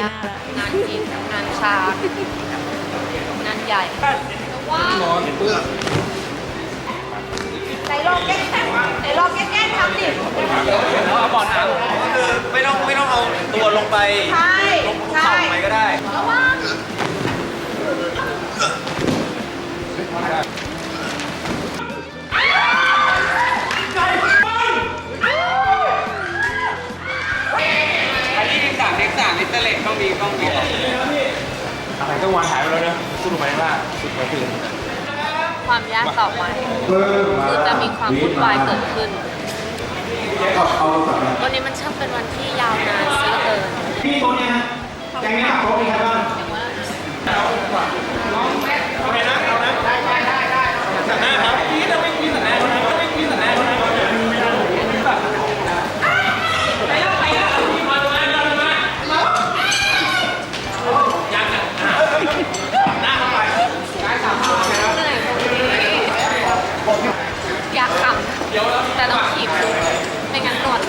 ยากงานกินงานชางานใหญ่ว้าวไหนลองแก้ไหนลองแก้แก้ทำดิเอาบ่อน้ำก็คือไม่ต้องไม่ต้องเอาตัวลงไปใช่ลงภูใช่เขาไปก็ได้ามเด็กสามนิเตอร์เล็กต้องมีต้องมีอะไรก็วางหายไปแล้วนะสู้ลงไปข้างล่างสุดกระตือความยากต่อไปคือจะมีความวุ่นวายเกิดขึ้น อยากขำแต่ต้องขีบไม่งั้นหลอน